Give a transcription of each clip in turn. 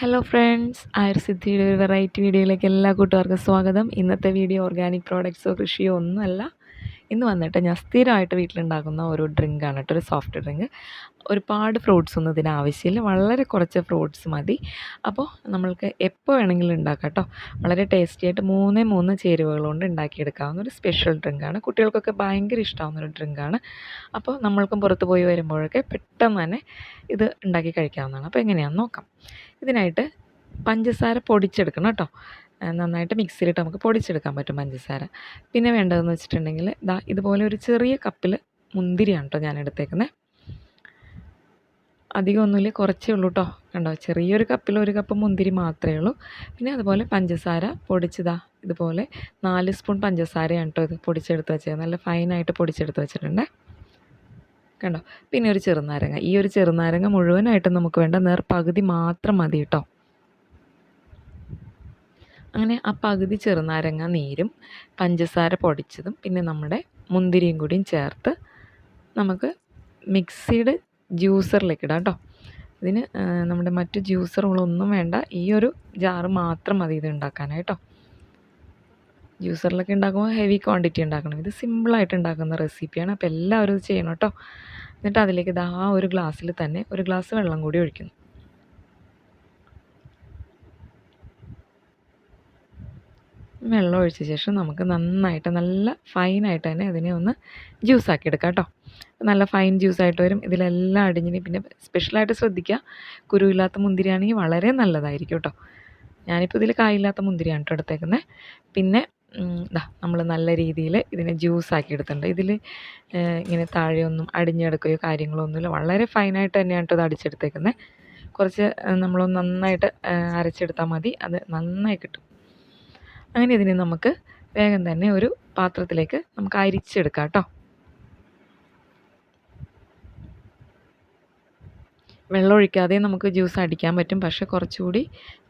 Hello friends ആയുർസിദ്ധിയുടെ ഒരു variety വീഡിയോയിലേക്ക് എല്ലാ കൂട്ടുകാർക്കും സ്വാഗതം. ഇന്നത്തെ വീഡിയോ ഓർഗാനിക് പ്രോഡക്ട്സോ കൃഷിയോ ഒന്നുമല്ല. ഇന്ന് വന്നിട്ട് ഞാൻ സ്ഥിരമായിട്ട് വീട്ടിലുണ്ടാക്കുന്ന ഒരു ഡ്രിങ്കാണ് കേട്ടോ ഒരു സോഫ്റ്റ് ഡ്രിങ്ക്. ഒരുപാട് ഫ്രൂട്ട്സ് ഒന്നും ഇതിന് ആവശ്യമില്ല വളരെ കുറച്ച് ഫ്രൂട്ട്സ് മതി. അപ്പോൾ നമ്മൾക്ക് എപ്പോൾ വേണമെങ്കിലും ഉണ്ടാക്കാം കേട്ടോ. വളരെ ടേസ്റ്റി ആയിട്ട് മൂന്നേ മൂന്ന് ചേരുവകൾ കൊണ്ട് ഉണ്ടാക്കിയെടുക്കാവുന്ന ഒരു സ്പെഷ്യൽ ഡ്രിങ്കാണ്. കുട്ടികൾക്കൊക്കെ ഭയങ്കര ഇഷ്ടമാവുന്ന ഒരു ഡ്രിങ്കാണ്. അപ്പോൾ നമ്മൾക്കും പുറത്ത് പോയി വരുമ്പോഴൊക്കെ പെട്ടെന്ന് തന്നെ ഇത് ഉണ്ടാക്കി കഴിക്കാവുന്നതാണ്. അപ്പോൾ എങ്ങനെയാണെന്ന് നോക്കാം. ഇതിനായിട്ട് പഞ്ചസാര പൊടിച്ചെടുക്കണം കേട്ടോ. നന്നായിട്ട് മിക്സിയിലിട്ട് നമുക്ക് പൊടിച്ചെടുക്കാൻ പറ്റും പഞ്ചസാര. പിന്നെ വേണ്ടതെന്ന് വെച്ചിട്ടുണ്ടെങ്കിൽ ഇതാ ഇതുപോലെ ഒരു ചെറിയ കപ്പിൽ മുന്തിരിയാണ് കേട്ടോ ഞാൻ എടുത്തേക്കുന്നത് അധികമൊന്നുമില്ല കുറച്ചേ ഉള്ളൂ കേട്ടോ. കണ്ടോ ചെറിയൊരു കപ്പിൽ ഒരു കപ്പ് മുന്തിരി മാത്രമേ ഉള്ളൂ. പിന്നെ അതുപോലെ പഞ്ചസാര പൊടിച്ചതാ ഇതുപോലെ നാല് സ്പൂൺ പഞ്ചസാരയാണ് കേട്ടോ ഇത് പൊടിച്ചെടുത്ത് വെച്ചത്. നല്ല ഫൈനായിട്ട് പൊടിച്ചെടുത്ത് വെച്ചിട്ടുണ്ട്. കണ്ടോ പിന്നെ ഒരു ചെറുനാരങ്ങ. ഈ ഒരു ചെറുനാരങ്ങ മുഴുവനായിട്ട് നമുക്ക് വേണ്ട നേർ പകുതി മാത്രം മതി കേട്ടോ. അങ്ങനെ ആ പകുതി ചെറുനാരങ്ങ നീരും പഞ്ചസാര പൊടിച്ചതും പിന്നെ നമ്മുടെ മുന്തിരിയും കൂടിയും ചേർത്ത് നമുക്ക് മിക്സിയുടെ ജ്യൂസറിലേക്ക് ഇടാം കേട്ടോ. ഇതിന് നമ്മുടെ മറ്റു ജ്യൂസറുകളൊന്നും വേണ്ട. ഈ ഒരു ജാറ് മാത്രം മതി ഇത് ഉണ്ടാക്കാനായിട്ടോ ജ്യൂസറിലൊക്കെ ഉണ്ടാക്കുമ്പോൾ ഹെവി ക്വാണ്ടിറ്റി ഉണ്ടാക്കണം. ഇത് സിമ്പിളായിട്ട് ഉണ്ടാക്കുന്ന റെസിപ്പിയാണ്. അപ്പോൾ എല്ലാവരും ഇത് ചെയ്യണം കേട്ടോ. എന്നിട്ട് അതിലേക്ക് ഇതാ ആ ഒരു ഗ്ലാസ്സിൽ തന്നെ ഒരു ഗ്ലാസ് വെള്ളം കൂടി ഒഴിക്കുന്നു. വെള്ളം ഒഴിച്ച ശേഷം നമുക്ക് നന്നായിട്ട് നല്ല ഫൈനായിട്ട് തന്നെ അതിനെ ഒന്ന് ജ്യൂസാക്കി എടുക്കാം കേട്ടോ നല്ല ഫൈൻ ജ്യൂസായിട്ട് വരും. ഇതിലെല്ലാം അടിഞ്ഞിന് പിന്നെ സ്പെഷ്യലായിട്ട് ശ്രദ്ധിക്കുക. കുരുവില്ലാത്ത മുന്തിരിയാണെങ്കിൽ വളരെ നല്ലതായിരിക്കും കേട്ടോ ഞാനിപ്പോൾ ഇതിൽ കായില്ലാത്ത മുന്തിരിയാണ് കേട്ടോ എടുത്തേക്കുന്നത് പിന്നെ ഇതാ നമ്മൾ നല്ല രീതിയിൽ ഇതിനെ ജ്യൂസാക്കി എടുത്തിട്ടുണ്ട്. ഇതിൽ ഇങ്ങനെ താഴെയൊന്നും അടിഞ്ഞെടുക്കുകയോ കാര്യങ്ങളോ ഒന്നുമില്ല. വളരെ ഫൈനായിട്ട് തന്നെയാണ് കേട്ടോ ഇത് അടിച്ചെടുത്തേക്കുന്നത് കുറച്ച് നമ്മളൊന്ന് നന്നായിട്ട് അരച്ചെടുത്താൽ മതി. അത് നന്നായി കിട്ടും. അങ്ങനെ ഇതിനെ നമുക്ക് വേഗം തന്നെ ഒരു പാത്രത്തിലേക്ക് നമുക്ക് അരിച്ചെടുക്കാം കേട്ടോ. വെള്ളം ഒഴിക്കാതെ നമുക്ക് ജ്യൂസ് അടിക്കാൻ പറ്റും. പക്ഷേ കുറച്ചുകൂടി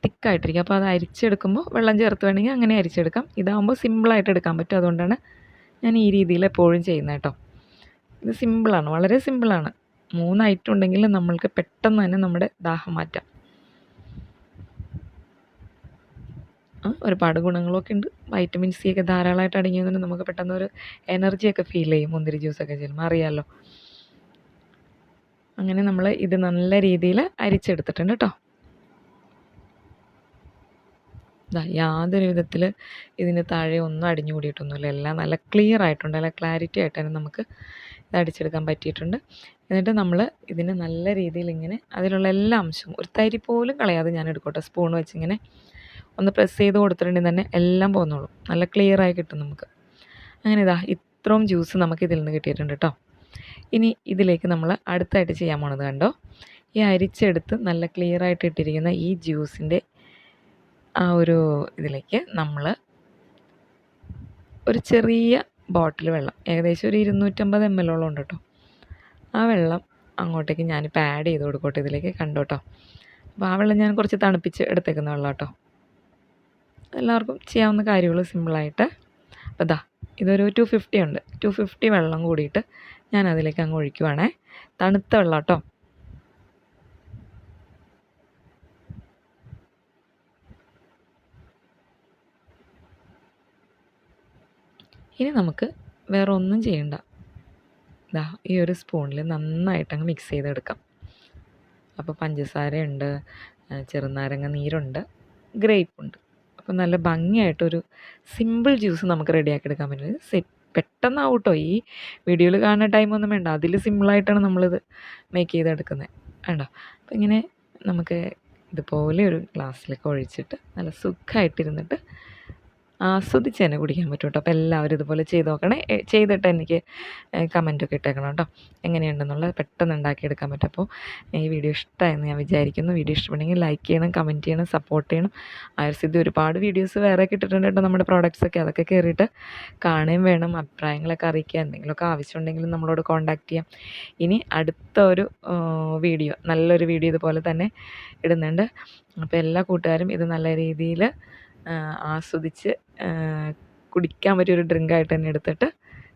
തിക്കായിട്ടിരിക്കും. അപ്പോൾ അത് അരിച്ചെടുക്കുമ്പോൾ വെള്ളം ചേർത്ത് വേണമെങ്കിൽ അങ്ങനെ അരിച്ചെടുക്കാം. ഇതാകുമ്പോൾ സിമ്പിളായിട്ട് എടുക്കാൻ പറ്റും. അതുകൊണ്ടാണ് ഞാൻ ഈ രീതിയിൽ എപ്പോഴും ചെയ്യുന്നത് കേട്ടോ. ഇത് സിമ്പിളാണ് വളരെ സിമ്പിളാണ് മൂന്ന് ഐറ്റം നമ്മൾക്ക് പെട്ടെന്ന് തന്നെ നമ്മുടെ ദാഹം മാറ്റാം. ഒരുപാട് ഗുണങ്ങളൊക്കെ ഉണ്ട്. വൈറ്റമിൻ സി ഒക്കെ ധാരാളമായിട്ട് അടങ്ങിയതുകൊണ്ട് നമുക്ക് പെട്ടെന്ന് ഒരു എനർജിയൊക്കെ ഫീൽ ചെയ്യും. മുന്തിരി ജ്യൂസൊക്കെ ചെയ്യുമ്പോൾ അറിയാമല്ലോ അങ്ങനെ നമ്മൾ ഇത് നല്ല രീതിയിൽ അരിച്ചെടുത്തിട്ടുണ്ട് കേട്ടോ യാതൊരു വിധത്തിൽ ഇതിന് താഴെ ഒന്നും അടിഞ്ഞു കൂടിയിട്ടൊന്നുമില്ല. എല്ലാം നല്ല ക്ലിയർ ആയിട്ടുണ്ട്. നല്ല ക്ലാരിറ്റി ആയിട്ട് തന്നെ നമുക്ക് ഇത് അടിച്ചെടുക്കാൻ പറ്റിയിട്ടുണ്ട്. എന്നിട്ട് നമ്മൾ ഇതിന് നല്ല രീതിയിൽ ഇങ്ങനെ അതിലുള്ള എല്ലാ അംശവും ഒരു തരി പോലും കളയാതെ ഞാൻ എടുക്കട്ടെ. സ്പൂൺ വെച്ച് ഇങ്ങനെ ഒന്ന് പ്രസ് ചെയ്ത് കൊടുത്തിട്ടുണ്ടെങ്കിൽ തന്നെ എല്ലാം പോകുന്നുള്ളൂ നല്ല ക്ലിയർ ആയി കിട്ടും നമുക്ക്. അങ്ങനെ ഇതാ ഇത്രയും ജ്യൂസ് നമുക്ക് ഇതിൽ നിന്ന് കിട്ടിയിട്ടുണ്ട് കേട്ടോ ഇനി ഇതിലേക്ക് നമ്മൾ അടുത്തായിട്ട് ചെയ്യാൻ പോണത് കണ്ടോ? ഈ അരിച്ചെടുത്ത് നല്ല ക്ലിയർ ആയിട്ട് ഇട്ടിരിക്കുന്ന ഈ ജ്യൂസിന്റെ ആ ഒരു ഇതിലേക്ക് നമ്മൾ ഒരു ചെറിയ ബോട്ടിൽ വെള്ളം ഏകദേശം ഒരു ഇരുന്നൂറ്റമ്പത് എം എല്ലോളം ഉണ്ട് കേട്ടോ ആ വെള്ളം അങ്ങോട്ടേക്ക് ഞാനിപ്പോൾ ആഡ് ചെയ്ത് കൊടുക്കോട്ടെ ഇതിലേക്ക് കണ്ടോട്ടോ അപ്പോൾ ആ വെള്ളം ഞാൻ കുറച്ച് തണുപ്പിച്ച് എടുത്തേക്കുന്ന വെള്ളം കേട്ടോ എല്ലാവർക്കും ചെയ്യാവുന്ന കാര്യങ്ങൾ സിമ്പിളായിട്ട്. അപ്പോൾ ഇതാ ഇതൊരു ടു ഫിഫ്റ്റി ഉണ്ട്. ടു ഫിഫ്റ്റി വെള്ളം കൂടിയിട്ട് ഞാൻ അതിലേക്ക് അങ്ങ് ഒഴിക്കുവാണേ. തണുത്ത വെള്ളം കേട്ടോ. ഇനി നമുക്ക് വേറെ ഒന്നും ചെയ്യണ്ട. ഇതാ ഈ ഒരു സ്പൂണിൽ നന്നായിട്ട് അങ്ങ് മിക്സ് ചെയ്തെടുക്കാം. അപ്പോൾ പഞ്ചസാരയുണ്ട് ചെറുനാരങ്ങ നീരുണ്ട് ഗ്രേപ്പ് ഉണ്ട്. അപ്പോൾ നല്ല ഭംഗിയായിട്ടൊരു സിമ്പിൾ ജ്യൂസ് നമുക്ക് റെഡിയാക്കി എടുക്കാൻ പറ്റും സെറ്റ് പെട്ടെന്നാവും കേട്ടോ ഈ വീഡിയോയിൽ കാണുന്ന ടൈമൊന്നും വേണ്ട. അതിൽ സിമ്പിളായിട്ടാണ് നമ്മളിത് മേക്ക് ചെയ്തെടുക്കുന്നത് വേണ്ട അപ്പം ഇങ്ങനെ നമുക്ക് ഇതുപോലെ ഒരു ഗ്ലാസ്സിലേക്ക് ഒഴിച്ചിട്ട് നല്ല സുഖമായിട്ടിരുന്നിട്ട് ആസ്വദിച്ച് തന്നെ കുടിക്കാൻ പറ്റും കേട്ടോ. അപ്പോൾ എല്ലാവരും ഇതുപോലെ ചെയ്ത് നോക്കണേ. ചെയ്തിട്ട് എനിക്ക് കമന്റൊക്കെ ഇട്ടേക്കണം കേട്ടോ. എങ്ങനെയുണ്ടെന്നുള്ളത് പെട്ടെന്ന് ഉണ്ടാക്കിയെടുക്കാൻ പറ്റും. അപ്പോൾ ഈ വീഡിയോ ഇഷ്ടമായെന്ന് ഞാൻ വിചാരിക്കുന്നു. വീഡിയോ ഇഷ്ടപ്പെടുന്നെങ്കിൽ ലൈക്ക് ചെയ്യണം കമന്റ് ചെയ്യണം സപ്പോർട്ട് ചെയ്യണം. ആയുർസിദ്ധി ഒരുപാട് വീഡിയോസ് വേറെ കിട്ടിയിട്ടുണ്ട് കേട്ടോ നമ്മുടെ പ്രോഡക്റ്റ്സൊക്കെ അതൊക്കെ കയറിയിട്ട് കാണുകയും വേണം അഭിപ്രായങ്ങളൊക്കെ അറിയിക്കുക എന്തെങ്കിലുമൊക്കെ ആവശ്യമുണ്ടെങ്കിലും നമ്മളോട് കോൺടാക്റ്റ് ചെയ്യാം. ഇനി അടുത്ത ഒരു വീഡിയോ നല്ലൊരു വീഡിയോ ഇതുപോലെ തന്നെ ഇടുന്നുണ്ട്. അപ്പോൾ എല്ലാ കൂട്ടുകാരും ഇത് നല്ല രീതിയിൽ ആസ്വദിച്ച് കുടിക്കാൻ പറ്റിയൊരു ഡ്രിങ്കായിട്ട് തന്നെ എടുത്തിട്ട്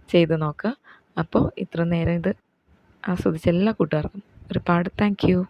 ചെയ്ത് നോക്കുക. അപ്പോൾ ഇത്ര നേരം ഇത് ആസ്വദിച്ച എല്ലാ കൂട്ടുകാർക്കും ഒരുപാട് താങ്ക് യു